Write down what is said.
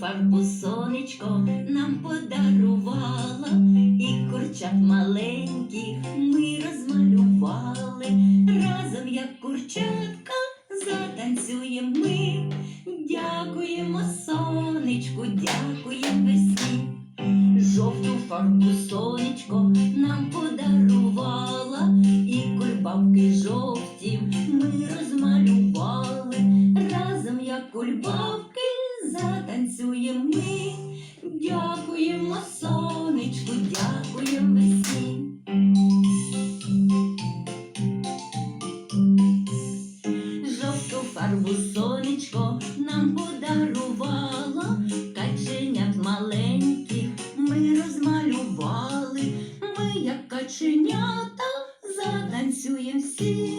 фарбу сонечко нам подарувало, і курчат маленьких ми розмалювали. Разом, як курчатка, затанцюємо ми. Дякуємо сонечку, дякуємо весні. Жовту фарбу сонечко нам подарувала, і кульбабки жовті ми розмалювали. Разом, як кульбабки, затанцюємо ми. Дякуємо сонечку, дякуємо весні. Жовту фарбу сонечко нам подарувало, каченят маленьких ми розмалювали. Ми, як каченята, затанцюємо всі.